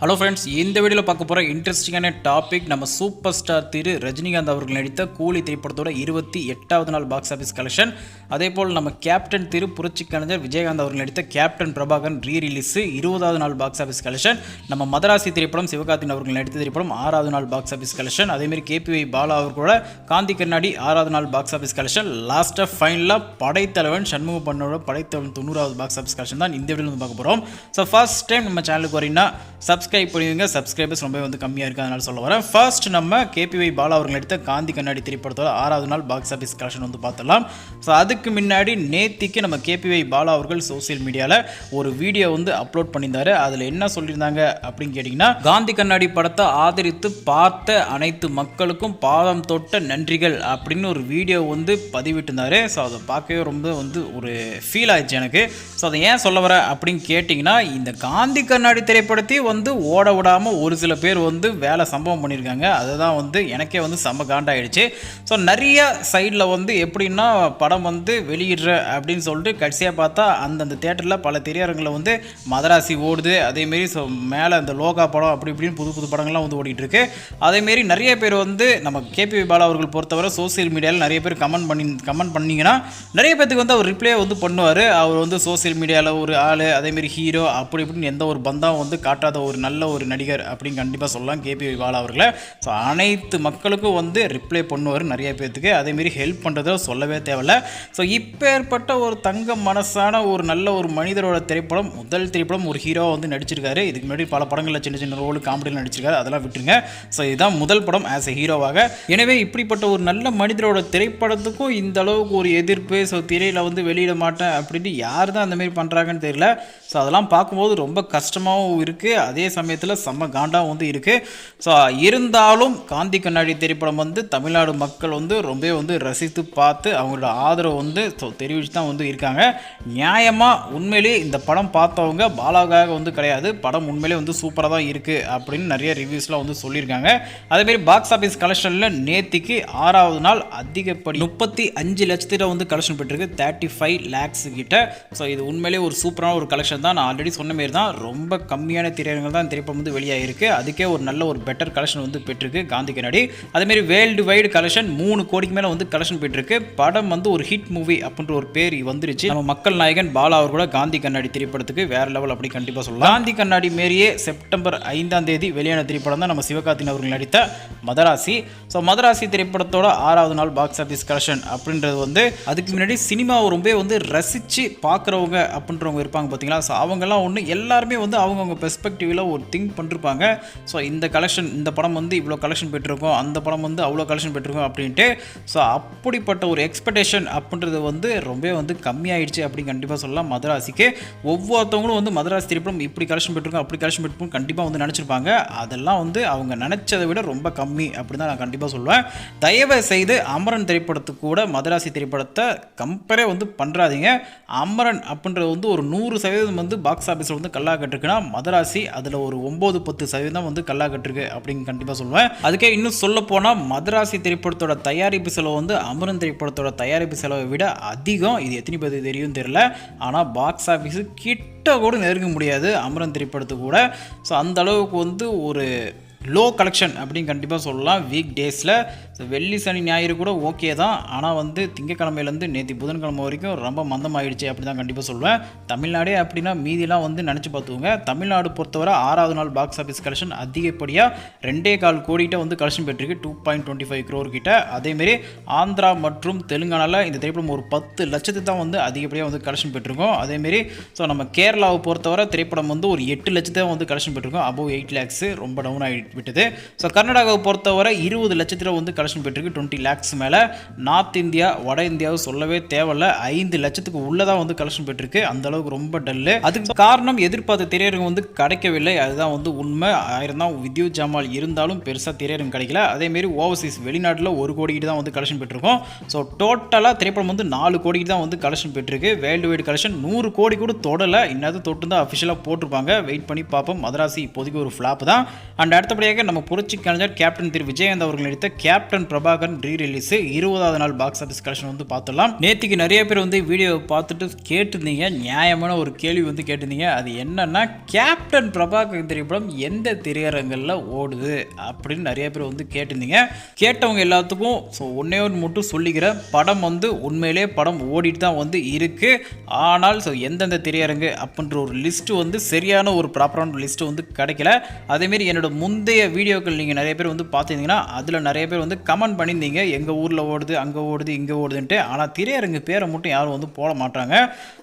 Hello friends இந்த வீடியோவில் பார்க்க போகிற இன்ட்ரெஸ்டிங்கான டாபிக் நம்ம சூப்பர் ஸ்டார் திரு ரஜினிகாந்த் அவர்கள் நடித்த கூலி திரைப்படத்தோட இருபத்தி எட்டாவது நாள் பாக்ஸ் ஆஃபீஸ் கலெக்ஷன் அதே போல் நம்ம கேப்டன் திரு புரட்சி கலைஞர் விஜயகாந்த் அவர்கள் நடித்த கேப்டன் பிரபாகரன் ரீ ரிலீஸு இருபதாவது நாள் பாக்ஸ் ஆஃபீஸ் கலெக்ஷன் நம்ம மதராசி திரைப்படம் சிவகார்த்தின் அவர்கள் நடித்த திரைப்படம் ஆறாவது நாள் பாக்ஸ் ஆஃபீஸ் கலெக்ஷன் அதேமாதிரி கேபிஒய் பாலா அவர்களோட காந்தி கண்ணாடி ஆறாவது நாள் பாக்ஸ் ஆஃபீஸ் கலெக்ஷன் லாஸ்ட்டாக ஃபைனலாக படைத்தலைவன் சண்முக பண்ணோட படைத்தலைவன் தொண்ணூறாவது பாக்ஸ் ஆஃபீஸ் கலெக்ஷன் தான் இந்த வீடியோவில் வந்து பார்க்க போகிறோம் ஸோ ஃபர்ஸ்ட் டைம் நம்ம சேனலுக்கு வரீங்கன்னா சப்ஸ் சப்ஸ்கிரைப் பண்ணிடுங்க சப்ஸ்கிரைபர்ஸ் ரொம்ப வந்து கம்மியாக இருக்குது அதனால சொல்ல வரேன். ஃபர்ஸ்ட் நம்ம கேபிஒய் பாலா அவர்கள் எடுத்த காந்தி கண்ணாடி திரைப்படத்தோட ஆறாவது நாள் பாக்ஸ் ஆஃபீஸ் கலெக்ஷன் வந்து பார்த்துடலாம். ஸோ அதுக்கு முன்னாடி நேத்திக்கு நம்ம கேபிஒய் பாலா அவர்கள் சோஷியல் மீடியாவில் ஒரு வீடியோ வந்து அப்லோட் பண்ணியிருந்தார். அதில் என்ன சொல்லியிருந்தாங்க அப்படின்னு கேட்டிங்கன்னா காந்தி கண்ணாடி படத்தை ஆதரித்து பார்த்த அனைத்து மக்களுக்கும் பாதம் தொட்ட நன்றிகள் அப்படின்னு ஒரு வீடியோ வந்து பதிவிட்டிருந்தாரு. ஸோ அதை பார்க்கவே ரொம்ப வந்து ஒரு ஃபீல் ஆயிடுச்சு எனக்கு. ஸோ அதை ஏன் சொல்ல வர அப்படின்னு கேட்டிங்கன்னா இந்த காந்தி கண்ணாடி திரைப்படத்தையும் வந்து ஓட விடாமல் ஒரு சில பேர் வந்து வேலை சம்பவம் பண்ணியிருக்காங்க. அதுதான் வந்து எனக்கே வந்து செம்ம காண்டாயிடுச்சு. ஸோ நிறைய சைடில் வந்து எப்படின்னா படம் வந்து வெளியிடுற அப்படின்னு சொல்லிட்டு கடைசியாக பார்த்தா அந்தந்த தேட்டரில் பல திரையரங்கில் வந்து மதராசி ஓடுது. அதேமாரி ஸோ மேலே அந்த லோகா படம் அப்படி இப்படின்னு புது புது படங்கள்லாம் வந்து ஓடிட்டு இருக்கு அதேமாரி நிறைய பேர் வந்து நம்ம கேபி பாலா அவர்கள் பொறுத்தவரை சோசியல் மீடியாவில் நிறைய பேர் கமெண்ட் பண்ணி கமெண்ட் பண்ணிங்கன்னா நிறைய பேத்துக்கு வந்து அவர் ரிப்ளை வந்து பண்ணுவார். அவர் வந்து சோசியல் மீடியாவில் ஒரு ஆள் அதேமாரி ஹீரோ அப்படி இப்படின்னு எந்த ஒரு பந்தம் வந்து காட்டாத ஒரு நல்ல நல்ல ஒரு நடிகர் அப்படின்னு கண்டிப்பாக சொல்லலாம். கேபி பாலா அவர்களை. ஸோ அனைத்து மக்களுக்கும் வந்து ரிப்ளை பண்ணுவார் நிறைய பேர்த்துக்கு அதேமாரி ஹெல்ப் பண்ணுறத சொல்லவே தேவையில்ல. ஸோ இப்பேற்பட்ட ஒரு தங்க மனசான ஒரு நல்ல ஒரு மனிதரோட திரைப்படம் முதல் திரைப்படம் ஒரு ஹீரோ வந்து நடிச்சிருக்காரு. இதுக்கு முன்னாடி பல படங்களில் சின்ன சின்ன ரோல் காமெடியில் நடிச்சிருக்காரு. அதெல்லாம் விட்டுருங்க. ஸோ இதுதான் முதல் படம் ஆஸ் எ ஹீரோவாக எனவே இப்படிப்பட்ட ஒரு நல்ல மனிதரோட திரைப்படத்துக்கும் இந்த அளவுக்கு ஒரு எதிர்ப்பு. ஸோ திரையில் வந்து வெளியிட மாட்டேன் அப்படின்ட்டு யார் தான் அந்தமாரி பண்ணுறாங்கன்னு தெரியல. ஸோ அதெல்லாம் பார்க்கும்போது ரொம்ப கஷ்டமாகவும் இருக்குது அதே சமயத்தில் செம்ம காண்டாகவும் வந்து இருக்குது ஸோ இருந்தாலும் காந்தி கண்ணாடி திரைப்படம் வந்து தமிழ்நாடு மக்கள் வந்து ரொம்ப வந்து ரசித்து பார்த்து அவங்களோட ஆதரவு வந்து ஸோ தெரிவித்து தான் வந்து இருக்காங்க. நியாயமாக உண்மையிலேயே இந்த படம் பார்த்தவங்க பாலாவுக்காக வந்து கிடையாது. படம் உண்மையிலே வந்து சூப்பராக தான் இருக்குது அப்படின்னு நிறைய ரிவ்யூஸ்லாம் வந்து சொல்லியிருக்காங்க. அதேமாரி பாக்ஸ் ஆஃபீஸ் கலெக்ஷனில் நேத்திக்கு ஆறாவது நாள் அதிகப்படி முப்பத்தி அஞ்சு லட்சத்திட்ட வந்து கலெக்ஷன் பெற்றிருக்கு. தேர்ட்டி ஃபைவ் லேக்ஸ் கிட்ட. ஸோ இது உண்மையிலே ஒரு சூப்பரான ஒரு கலெக்ஷன் தான் நான் ஆல்ரெடி சொன்ன மாரி தான் ரொம்ப கம்மியான திரையரங்கள் தான் திரைப்படம் வந்து வெளியாகிருக்கு அதுக்கே ஒரு நல்ல ஒரு பெட்டர் கலெக்ஷன் வந்து பெற்றிருக்கு காந்தி கண்ணாடி. அதேமாரி வேர்ல்டு வைடு கலெக்ஷன் மூணு கோடிக்கு மேலே வந்து கலெக்ஷன் பெற்றிருக்கு. படம் வந்து ஒரு ஹிட் மூவி அப்படின்ற ஒரு பேர் வந்துருச்சு. நம்ம மக்கள் நாயகன் பாலா அவர் கூட காந்தி கண்ணாடி திரைப்படத்துக்கு வேற லெவல் அப்படி கண்டிப்பாக சொல்லலாம். காந்தி கண்ணாடி மாரியே செப்டம்பர் ஐந்தாம் தேதி வெளியான திரைப்படம் தான் நம்ம சிவகார்த்தின் அவர்கள் நடித்த மதராசி. ஸோ மதராசி திரைப்படத்தோட ஆறாவது நாள் பாக்ஸ் ஆஃபீஸ் கலெக்ஷன் அப்படின்றது வந்து அதுக்கு முன்னாடி சினிமாவை ரொம்ப வந்து ரசித்து பார்க்குறவங்க அப்படின்றவங்க இருப்பாங்க பார்த்தீங்களா ஸோ அவங்கெல்லாம் ஒன்று எல்லாருமே வந்து அவங்கவுங்க பெர்ஸ்பெக்டிவில் ஒரு திங்க் பண்ணிருப்பாங்க. ஸோ இந்த கலெக்ஷன் இந்த படம் வந்து இவ்வளோ கலெக்ஷன் பெற்றிருக்கோம் அந்த படம் வந்து அவ்வளோ கலெக்ஷன் பெற்றிருக்கோம் அப்படின்ட்டு ஸோ அப்படிப்பட்ட ஒரு எக்ஸ்பெக்டேஷன் அப்படின்றது வந்து ரொம்ப வந்து கம்மியாயிடுச்சு அப்படின்னு கண்டிப்பாக சொல்லலாம் மதராசிக்கு. ஒவ்வொருத்தவங்களும் வந்து மதராசி திரைப்படம் இப்படி கலெக்ஷன் பெற்றிருக்கோம் அப்படி கலெக்ஷன் பெற்றிருக்கோம் கண்டிப்பாக வந்து நினச்சிருப்பாங்க. அதெல்லாம் வந்து அவங்க நினச்சதை விட ரொம்ப கம்மி அப்படின்னு தான் நான் கண்டிப்பாக சொல்லுவேன். தயவு செய்து அமரன் திரைப்படத்துக்கு கூட மதராசி திரைப்படத்தை கம்பேரே வந்து பண்ணுறாதீங்க அமரன் அப்படின்றது வந்து ஒரு நூறு சதவீதம் வந்து பாக்ஸ் ஆஃபீஸில் வந்து கல்லா கட்டிருக்குன்னா மதராசி அதில் ஒரு ஒம்பது பத்து சதவீதம் வந்து கல்லா கட்டிருக்கு அப்படின்னு கண்டிப்பாக சொல்லுவேன். அதுக்கே இன்னும் சொல்ல போனால் மதராசி திரைப்படத்தோட தயாரிப்பு செலவு வந்து அமரன் திரைப்படத்தோட தயாரிப்பு செலவை விட அதிகம். இது எத்தனை பேருக்கு தெரியும் தெரியல. ஆனால் பாக்ஸ் ஆஃபீஸு கிட்ட கூட நெருங்க முடியாது அமரன் திரைப்படத்து கூட. ஸோ அந்த அளவுக்கு வந்து ஒரு லோ கலெக்ஷன் அப்படின்னு கண்டிப்பாக சொல்லலாம். வீக் டேஸில் ஸோ வெள்ளி சனி ஞாயிறு கூட ஓகே தான். ஆனால் வந்து திங்கக்கிழமையிலேருந்து நேற்று புதன்கிழமை வரைக்கும் ரொம்ப மந்தமாயிடுச்சு அப்படி தான் கண்டிப்பாக சொல்லுவேன் தமிழ்நாடே அப்படின்னா மீதிலாம் வந்து நினச்சி பார்த்துக்கோங்க. தமிழ்நாடு பொறுத்தவரை ஆறாவது நாள் பாக்ஸ் ஆஃபீஸ் கலெக்ஷன் அதிகப்படியாக ரெண்டே கால் கோடிகிட்ட வந்து கலெக்ஷன் பெற்றிருக்கு. Two point twenty five crore கிட்ட. அதேமாரி ஆந்திரா மற்றும் தெலுங்கானாவில் இந்த திரைப்படம் ஒரு பத்து லட்சத்துக்கு தான் வந்து அதிகப்படியாக வந்து கலெக்ஷன் பெற்றிருக்கோம். அதேமாரி ஸோ நம்ம கேரளாவை பொறுத்தவரை திரைப்படம் வந்து ஒரு எட்டு லட்சத்தை வந்து கலெக்ஷன் பெற்றிருக்கோம். அபவ் எயிட் லேக்ஸ் ரொம்ப டவுன் ஆகிட்டு விட்டது ஸோ கர்நாடகாவை பொறுத்தவரை இருபது லட்சத்தில் வந்து கலெக்ஷன் பெற்றிருக்கு. டுவெண்ட்டி லேக்ஸ் மேலே. நார்த் இந்தியா வட இந்தியாவை சொல்லவே தேவையில்ல. ஐந்து லட்சத்துக்கு உள்ளதாக வந்து கலெக்ஷன் பெற்றிருக்கு. அந்த அளவுக்கு ரொம்ப டல்லு அதுக்கு காரணம் எதிர்பார்த்த திரையரங்கு வந்து கிடைக்கவில்லை. அதுதான் வந்து உண்மை. ஆயிரம் தான் வித்யு ஜமால் இருந்தாலும் பெருசாக திரையரங்கு கிடைக்கல. அதேமாரி ஓவர்சீஸ் வெளிநாட்டில் ஒரு கோடிக்கு தான் வந்து கலெக்ஷன் பெற்றிருக்கோம். ஸோ டோட்டலாக திரைப்படம் வந்து நாலு கோடிக்கு தான் வந்து கலெக்ஷன் பெற்றிருக்கு. வேர்ல்டு வைடு கலெக்ஷன் நூறு கோடி கூட தொடலை. இன்னது தொட்டு தான் அஃபிஷியலாக போட்டிருப்பாங்க. வெயிட் பண்ணி பார்ப்போம். மதராசி இப்போதைக்கு ஒரு ஃப்ளாப் தான். அண்ட் அடுத்த அடுத்தபடியாக நம்ம புரட்சி கலைஞர் கேப்டன் திரு விஜயகாந்த் அவர்கள் நடித்த கேப்டன் பிரபாகரன் ரீ ரிலீஸ் இருபதாவது நாள் பாக்ஸ் ஆஃபீஸ் கலெக்ஷன் வந்து பார்த்துடலாம். நேற்றுக்கு நிறைய பேர் வந்து வீடியோ பார்த்துட்டு கேட்டிருந்தீங்க. நியாயமான ஒரு கேள்வி வந்து கேட்டிருந்தீங்க. அது என்னன்னா கேப்டன் பிரபாகரன் திரைப்படம் எந்த திரையரங்கில் ஓடுது அப்படின்னு நிறைய பேர் வந்து கேட்டிருந்தீங்க. கேட்டவங்க எல்லாத்துக்கும் ஸோ ஒன்றே ஒன்று மட்டும் சொல்லிக்கிறேன். படம் வந்து உண்மையிலே படம் ஓடிட்டு தான் வந்து இருக்கு. ஆனால் ஸோ எந்தெந்த திரையரங்கு அப்படின்ற ஒரு லிஸ்ட்டு வந்து சரியான ஒரு ப்ராப்பரான லிஸ்ட்டு வந்து கிடைக்கல. அதேமாரி என்னோட முந்தைய வீடியோக்கள் நீங்கள் நிறைய பேர் வந்து பார்த்துருந்தீங்கன்னா அதில் நிறைய பேர் வந்து கமெண்ட் பண்ணியிருந்தீங்க. எங்கள் ஊரில் ஓடுது அங்கே ஓடுது இங்கே ஓடுதுன்ட்டு. ஆனால் திரையரங்கு பேரை மட்டும் யாரும் வந்து போட மாட்டாங்க.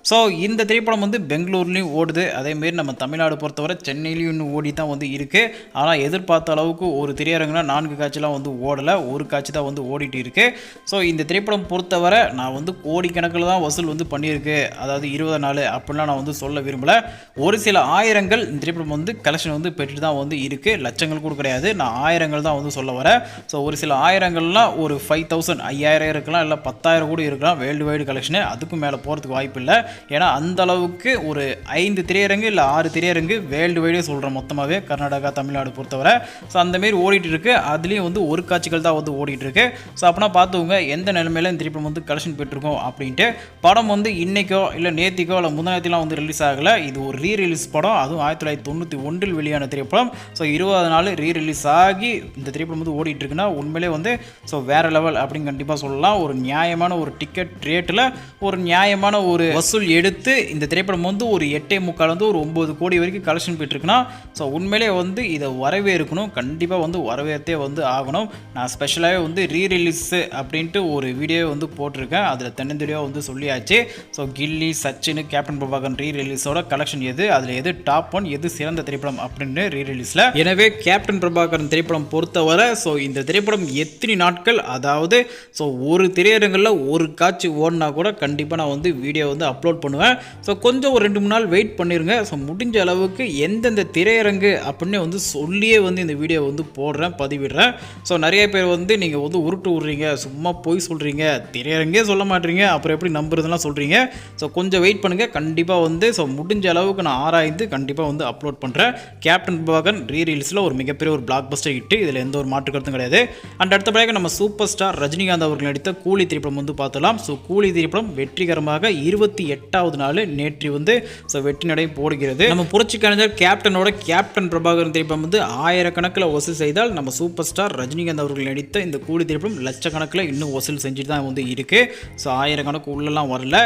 ஸோ இந்த திரைப்படம் வந்து பெங்களூர்லேயும் ஓடுது. அதேமாரி நம்ம தமிழ்நாடு பொறுத்தவரை சென்னையிலையும் இன்னும் ஓடி தான் வந்து இருக்குது ஆனால் எதிர்பார்த்த அளவுக்கு ஒரு திரையரங்குனா நான்கு காட்சிலாம் வந்து ஓடலை. ஒரு காட்சி தான் வந்து ஓடிட்டு இருக்குது ஸோ இந்த திரைப்படம் பொறுத்தவரை நான் வந்து கோடிக்கணக்கில் தான் வசூல் வந்து பண்ணியிருக்கு. அதாவது இருபது நாள் அப்படிலாம் நான் வந்து சொல்ல விரும்பலை. ஒரு சில ஆயிரங்கள் இந்த திரைப்படம் வந்து கலெக்ஷன் வந்து பெற்று தான் வந்து இருக்குது லட்சங்கள் கூட கிடையாது. நான் ஆயிரங்கள் தான் வந்து சொல்ல வரேன். ஸோ ஒரு சில ஆயிரங்கள்லாம் ஒரு ஃபைவ் தௌசண்ட் ஐயாயிரம் இருக்கலாம் இல்லை பத்தாயிரம் கூட இருக்கலாம். வேர்ல்டு வைடு கலெக்ஷனு அதுக்கும் மேலே போகிறதுக்கு வாய்ப்பு இல்லை. ஏன்னா அந்த அளவுக்கு ஒரு ஐந்து திரையரங்கு இல்லை ஆறு திரையரங்கு வேர்ல்டு வைடே சொல்கிறேன் மொத்தமாகவே கர்நாடகா தமிழ்நாடு பொறுத்தவரை. ஸோ அந்தமாரி ஓடிட்டு இருக்கு. அதுலேயும் வந்து ஒரு காட்சிகள் தான் வந்து ஓடிட்டு இருக்கு. ஸோ அப்படின்னா பார்த்துக்கோங்க எந்த நிலைமையில இந்த திரைப்படம் வந்து கலெக்ஷன் பெற்றிருக்கோம் அப்படின்ட்டு படம் வந்து இன்னைக்கோ இல்லை நேத்திக்கோ இல்லை முந்தினத்திலாம் வந்து ரிலீஸ் ஆகலை. இது ஒரு ரீ ரிலீஸ் படம். அதுவும் ஆயிரத்தி தொள்ளாயிரத்தி தொண்ணூற்றி ஒன்றில் வெளியான திரைப்படம். ஸோ இருபது நாள் ரீ ரிலீஸ் ஆகி இந்த திரைப்படம் வந்து ஓடிட்டுருக்குன்னா உண்மையிலே வந்து ஸோ வேற லெவல் அப்படின்னு கண்டிப்பாக சொல்லலாம். ஒரு நியாயமான ஒரு டிக்கெட் ரேட்டில் ஒரு நியாயமான ஒரு வசூல் எடுத்து இந்த திரைப்படம் வந்து ஒரு எட்டே முக்கால் வந்து ஒரு ஒம்பது கோடி வரைக்கும் கலெக்ஷன் போயிட்டுருக்குன்னா ஸோ உண்மையிலே வந்து இதை வரவேற்கணும். கண்டிப்பாக வந்து வரவேற்றே வந்து ஆகணும். நான் ஸ்பெஷலாகவே வந்து ரீ ரிலீஸு அப்படின்ட்டு ஒரு வீடியோ வந்து போட்டிருக்கேன். அதில் தென்னந்தெளிவாக வந்து சொல்லியாச்சு. So Ghilli Sachin Captain Prabhakaran re ரிலீஸோட collection எது? அதில் எது டாப் ஒன் எது சிறந்த திரைப்படம் அப்படின்னு ரீ ரிலீஸில் எனவே கேப்டன் பிரபாகரன் திரைப்படம் பொறுத்தவரை ஸோ இந்த திரைப்படம் எத்தனை நாட்கள் அதாவது ஸோ ஒரு திரையரங்கில் ஒரு காட்சி ஓடினா கூட கண்டிப்பாக நான் வந்து வீடியோ வந்து அப்லோட் பண்ணுவேன். ஸோ கொஞ்சம் ஒரு ரெண்டு மூணு நாள் வெயிட் பண்ணிடுங்க ஸோ முடிஞ்ச அளவுக்கு எந்தெந்த திரையரங்கு அப்படின்னு வந்து சொல்லியே வந்து இந்த வீடியோ வந்து போடுறேன் பதிவிடுறேன். ஸோ நிறைய பேர் வந்து நீங்கள் வந்து உருட்டு விட்றீங்க சும்மா போய் சொல்கிறீங்க திரையரங்கே சொல்ல மாட்டீங்க அப்புறம் எப்படி நம்புறதுலாம் சொல்கிறீங்க ஸோ கொஞ்சம் வெயிட் பண்ணுங்கள் கண்டிப்பாக வந்து ஸோ முடிஞ்ச அளவுக்கு நான் ஆராய்ந்து கண்டிப்பாக வந்து அப்லோட் பண்ணுறேன் கேப்டன் பிரபாகரன் ரீ ரீல்ஸில் ஒரு மிகப்பெரிய ஒரு பிளாக் பஸ்டர் ஹிட்டு இதில் எந்த ஒரு மாற்று கருத்தும் கிடையாது. அண்ட் அடுத்தபடியாக நம்ம சூப்பர் ஸ்டார் ரஜினிகாந்த் அவர்கள் நடித்த கூலி திரைப்படம் வந்து பார்த்தலாம் ஸோ கூலி திரைப்படம் வெற்றிகரமாக இருபத்தி எட்டாவது நாள் நேற்று வந்து ஸோ வெற்றி நடை போடுகிறது. நம்ம புரட்சி கலைஞர் கேப்டனோட கேப்டன் பிரபாகரன் திரைப்படம் வந்து ஆயிரக்கணக்கில் வசூல் செய்தால் நம்ம சூப்பர் ஸ்டார் ரஜினிகாந்த் அவர்கள் நடித்த இந்த கூலி திரைப்படம் லட்சக்கணக்கில் இன்னும் வசூல் செஞ்சுட்டு தான் வந்து இருக்குது ஸோ ஆயிரக்கணக்கு உள்ளெல்லாம் வரல.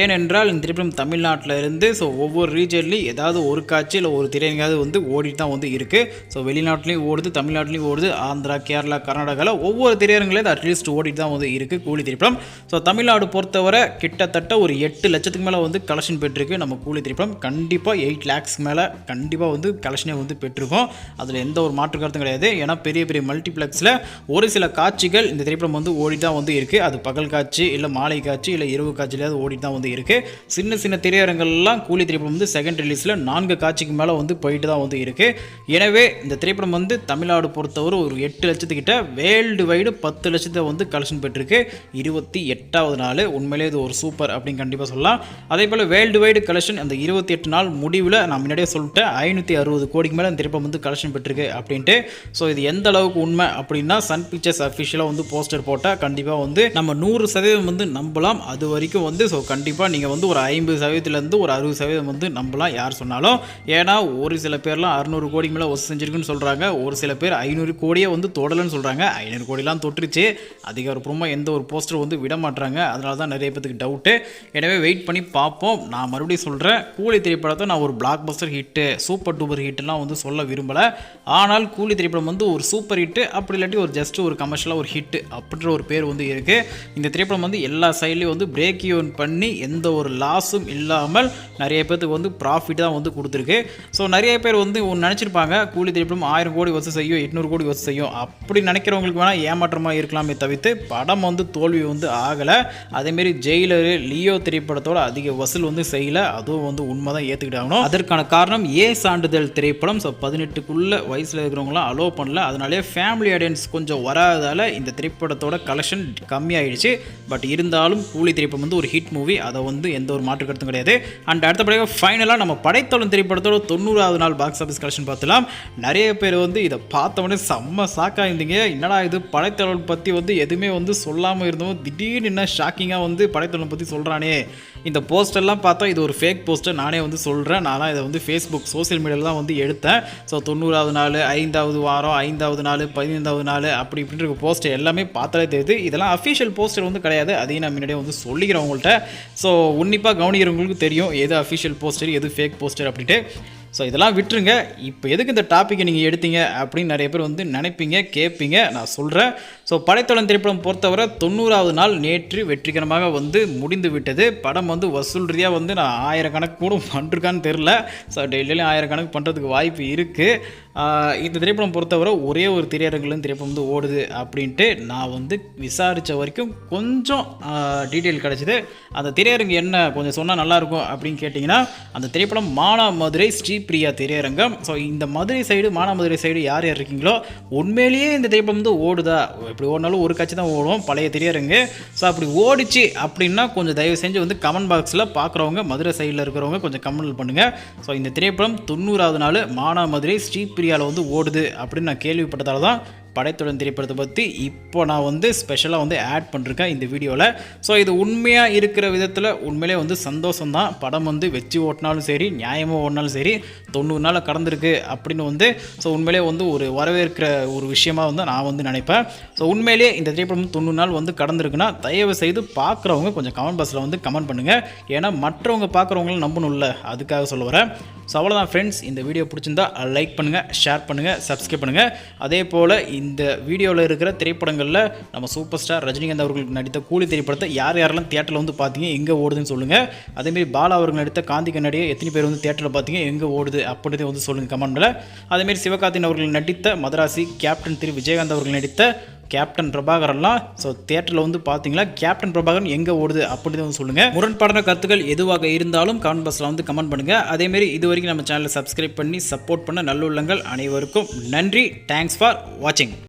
ஏனென்றால் இந்த திரைப்படம் தமிழ்நாட்டில் இருந்து ஸோ ஒவ்வொரு ரீஜன்லேயும் ஏதாவது ஒரு காட்சி இல்லை ஒரு திரையங்காவது வந்து ஓடிட்டு தான் வந்து இருக்கு. ஸோ வெளியில் வெளிநாட்டிலையும் ஓடுது தமிழ்நாட்டிலையும் ஓடுது ஆந்திரா கேரளா கர்நாடகாவில் ஒவ்வொரு திரையரங்குலையும் அட்லீஸ்ட் ஓடிட்டு தான் வந்து இருக்குது கூலி திரைப்படம். ஸோ தமிழ்நாடு பொறுத்தவரை கிட்டத்தட்ட ஒரு எட்டு லட்சத்துக்கு மேலே வந்து கலெக்ஷன் பெற்றிருக்கு நம்ம கூலி திரைப்படம். கண்டிப்பாக எயிட் லேக்ஸ் மேலே கண்டிப்பாக வந்து கலெக்ஷனே வந்து பெற்றிருக்கோம். அதில் எந்த ஒரு மாற்று கருத்தும் கிடையாது. ஏன்னா பெரிய பெரிய மல்டிப்ளெக்ஸில் ஒரு சில காட்சிகள் இந்த திரைப்படம் வந்து ஓடி தான் வந்து இருக்குது அது பகல் காட்சி இல்லை மாலை காட்சி இல்லை இரவு காட்சியிலாவது ஓடி தான் வந்து இருக்குது சின்ன சின்ன திரையரங்கள்லாம் கூலி திரைப்படம் வந்து செகண்ட் ரிலீஸில் நான்கு காட்சிக்கு மேலே வந்து போயிட்டு தான் வந்து இருக்குது எனவே இந்த திரைப்படம் வந்து தமிழ்நாடு பொறுத்தவரை ஒரு எட்டு லட்சத்துக்கிட்ட வேர்ல்டு வைடு பத்து லட்சத்தை வந்து கலெக்ஷன் பெற்றிருக்கு. இருபத்தி எட்டாவது நாள். உண்மையிலே இது ஒரு சூப்பர் அப்படின்னு கண்டிப்பாக சொல்லலாம். அதே போல் வேர்ல்டு வைடு கலெக்ஷன் அந்த இருபத்தி எட்டு நாள் முடிவில் நான் முன்னாடியே சொல்லிட்டேன். ஐநூற்றி அறுபது கோடிக்கு மேலே அந்த திரைப்படம் வந்து கலெக்ஷன் பெற்றிருக்கு அப்படின்ட்டு. ஸோ இது எந்த அளவுக்கு உண்மை அப்படின்னா சன் பிக்சர்ஸ் அஃபிஷியலாக வந்து போஸ்டர் போட்டால் கண்டிப்பாக வந்து நம்ம நூறு சதவீதம் வந்து நம்பலாம். அது வரைக்கும் வந்து ஸோ கண்டிப்பாக நீங்கள் வந்து ஒரு ஐம்பது சதவீதத்துலேருந்து ஒரு அறுபது சதவீதம் வந்து நம்பலாம் யார் சொன்னாலும். ஏன்னா ஒரு சில பேர்லாம் அறுநூறு கோடிக்கு மேலே வசூல் செஞ்சிருக்குன்னு சொல்கிறாங்க ஒரு சில பேர் ஐநூறு கோடியே வந்து தொடலன்னு சொல்கிறாங்க ஐநூறு கோடிலாம் தொட்டுருச்சு. அதிகாரப்பூர்வமாக எந்த ஒரு போஸ்டர் வந்து விட மாட்டுறாங்க அதனால தான் நிறைய பேத்துக்கு டவுட்டு எனவே வெயிட் பண்ணி பார்ப்போம். நான் மறுபடியும் சொல்கிறேன் கூலி திரைப்படத்தை நான் ஒரு blockbuster hit super duper ஹிட்லாம் வந்து சொல்ல விரும்பலை. ஆனால் கூலி திரைப்படம் வந்து ஒரு சூப்பர் ஹிட்டு அப்படி இல்லாட்டி ஒரு ஜஸ்ட் ஒரு கமர்ஷியலாக ஒரு ஹிட்டு அப்படின்ற ஒரு பேர் வந்து இருக்குது இந்த திரைப்படம் வந்து எல்லா சைட்லேயும் வந்து பிரேக் ஈவன் பண்ணி எந்த ஒரு லாஸும் இல்லாமல் நிறைய பேர்த்துக்கு வந்து ப்ராஃபிட் தான் வந்து கொடுத்துருக்கு. ஸோ நிறைய பேர் வந்து ஒன்று நினச்சிருப்பாங்க கூலி திரைப்படம் ஆயிரம் கோடி வசூல் செய்யும் எட்நூறு கோடி வசூல் செய்யும். அப்படி நினைக்கிறவங்களுக்கு வேணால் ஏமாற்றமாக இருக்கலாமே தவிர்த்து படம் வந்து தோல்வி வந்து ஆகலை. அதேமாரி ஜெயிலரு லியோ திரைப்படத்தோட அதிக வசூல் வந்து செய்யலை. அதுவும் வந்து உண்மை தான் ஏற்றுக்கிட்டாகணும் அதற்கான காரணம் ஏ சான்றிதழ் திரைப்படம். ஸோ பதினெட்டுக்குள்ள வயசில் இருக்கிறவங்களாம் அலோவ் பண்ணல. அதனாலே ஃபேமிலி ஆடியன்ஸ் கொஞ்சம் வராததால் இந்த திரைப்படத்தோட கலெக்ஷன் கம்மியாயிடுச்சு. பட் இருந்தாலும் கூலி திரைப்படம் வந்து ஒரு ஹிட் மூவி அதை வந்து எந்த ஒரு மாற்று கருத்தும் கிடையாது. அண்ட் அடுத்தபடியாக ஃபைனலாக நம்ம படைத்தளம் திரைப்படத்தோட தொண்ணூறாவது நாள் பாக்ஸ் ஆஃபீஸ் கலெக்ஷன் பார்த்துலாம் நிறைய பேர் வந்து இதை பார்த்தவொடனே செம்ம ஷாக்காக இருந்தீங்க. என்னடா இது? படைத்தலைவன் பற்றி வந்து எதுவுமே வந்து சொல்லாமல் இருந்தோம் திடீர்னு என்ன ஷாக்கிங்காக வந்து படைத்தலைவன் பற்றி சொல்கிறானே இந்த போஸ்டெல்லாம் பார்த்தா இது ஒரு ஃபேக் போஸ்டர் நானே வந்து சொல்கிறேன் நான்லாம் இதை வந்து ஃபேஸ்புக் சோஷியல் மீடியாவில் தான் வந்து எடுத்தேன். ஸோ தொண்ணூறாவது நாள் ஐந்தாவது வாரம் ஐந்தாவது நாள் பதினைந்தாவது நாள் அப்படி இப்படின்ற இருக்க போஸ்டர் எல்லாமே பார்த்தாலே தெரியுது. இதெல்லாம் அஃபிஷியல் போஸ்டர் வந்து கிடையாது. அதையும் நான் முன்னாடியே வந்து சொல்லிக்கிறேன் உங்கள்கிட்ட ஸோ உன்னிப்பாக கவனிக்கிறவங்களுக்கு தெரியும் எது அஃபிஷியல் போஸ்டர் எது ஃபேக் போஸ்டர் அப்படின்ட்டு. ஸோ இதெல்லாம் விட்டுருங்க. இப்போ எதுக்கு இந்த டாப்பிக்கை நீங்கள் எடுத்தீங்க அப்படின்னு நிறைய பேர் வந்து நினைப்பீங்க கேட்பீங்க. நான் சொல்கிறேன் ஸோ படைத்தளம் திரைப்படம் பொறுத்தவரை தொண்ணூறாவது நாள் நேற்று வெற்றிகரமாக வந்து முடிந்து விட்டது படம் வந்து வசூல் ரீதியாக வந்து நான் ஆயிரக்கணக்கு கூட பண்ணிருக்கான்னு தெரில ஸோ டெய்லியும் ஆயிரக்கணக்கு பண்ணுறதுக்கு வாய்ப்பு இருக்குது இந்த திரைப்படம் பொறுத்தவரை ஒரே ஒரு திரையரங்கிலும் திரைப்படம் வந்து ஓடுது அப்படின்ட்டு நான் வந்து விசாரித்த வரைக்கும் கொஞ்சம் டீட்டெயில் கிடச்சிது. அந்த திரையரங்கு என்ன கொஞ்சம் சொன்னால் நல்லாயிருக்கும் அப்படின்னு கேட்டிங்கன்னா அந்த திரைப்படம் மானாமதுரை ஸ்ரீபிரியா திரையரங்கம். ஸோ இந்த மதுரை சைடு மானாமதுரை சைடு யார் யார் இருக்கீங்களோ உண்மையிலேயே இந்த திரைப்படம் வந்து ஓடுதா? எப்படி ஓடினாலும் ஒரு கட்சி தான் ஓடும். பழைய திரையரங்கு. ஸோ அப்படி ஓடிச்சு அப்படின்னா கொஞ்சம் தயவு செஞ்சு வந்து கமெண்ட் பாக்ஸில் பார்க்குறவங்க மதுரை சைடில் இருக்கிறவங்க கொஞ்சம் கமெண்ட் பண்ணுங்கள் ஸோ இந்த திரைப்படம் தொண்ணூறாவது நாள் மானாமதுரை ஸ்ரீபிரியாவில் வந்து ஓடுது அப்படின்னு நான் கேள்விப்பட்டதால தான் படைத்துடன் திரைப்படத்தை பற்றி இப்போ நான் வந்து ஸ்பெஷலாக வந்து ஆட் பண்ணிருக்கேன் இந்த வீடியோவில் ஸோ இது உண்மையாக இருக்கிற விதத்தில் உண்மையிலே வந்து சந்தோஷம் தான் படம் வந்து வச்சு ஓட்டினாலும் சரி நியாயமாக ஓடினாலும் சரி தொண்ணூறு நாள் கடந்திருக்கு அப்படின்னு வந்து ஸோ உண்மையிலே வந்து ஒரு வரவேற்கிற ஒரு விஷயமாக வந்து நான் வந்து நினைப்பேன். ஸோ உண்மையிலே இந்த திரைப்படம் வந்து தொண்ணூறு நாள் வந்து கடந்திருக்குன்னா தயவு செய்து பார்க்குறவங்க கொஞ்சம் கமெண்ட் பாக்ஸில் வந்து கமெண்ட் பண்ணுங்கள் ஏன்னா மற்றவங்க பார்க்குறவங்களும் நம்பணும்ல அதுக்காக சொல்ல வரேன். ஸோ அவ்வளோதான் ஃப்ரெண்ட்ஸ் இந்த வீடியோ பிடிச்சிருந்தா லைக் பண்ணுங்கள் ஷேர் பண்ணுங்கள் சப்ஸ்கிரைப் பண்ணுங்கள் அதே போல் இந்த இந்த வீடியோவில் இருக்கிற திரைப்படங்களில் நம்ம சூப்பர் ஸ்டார் ரஜினிகாந்த் அவர்கள் நடித்த கூலி திரைப்படத்தை யார் யாரெல்லாம் தேட்டரில் வந்து பார்த்தீங்க எங்கே ஓடுதுன்னு சொல்லுங்கள் அதேமாரி பாலா அவர்கள் நடித்த காந்தி கண்ணாடியை எத்தனை பேர் வந்து தேட்டரில் பார்த்தீங்க எங்கே ஓடுது அப்படின்றத வந்து சொல்லுங்கள் கமெண்டில். அதேமாரி சிவகார்த்தின் அவர்கள் நடித்த மதராசி கேப்டன் திரு விஜயகாந்த் அவர்கள் நடித்த கேப்டன் பிரபாகரன்லாம் ஸோ தேட்டரில் வந்து பார்த்தீங்களா கேப்டன் பிரபாகரன் எங்கே ஓடுது அப்படின்னு வந்து சொல்லுங்கள் முரண்பாடான கருத்துக்கள் எதுவாக இருந்தாலும் கமெண்ட் பாக்ஸில் வந்து கமெண்ட் பண்ணுங்கள் அதேமாரி இது வரைக்கும் நம்ம சேனலை சப்ஸ்கிரைப் பண்ணி சப்போர்ட் பண்ண நல்லுள்ளங்கள் அனைவருக்கும் நன்றி. தேங்க்ஸ் ஃபார் வாட்சிங்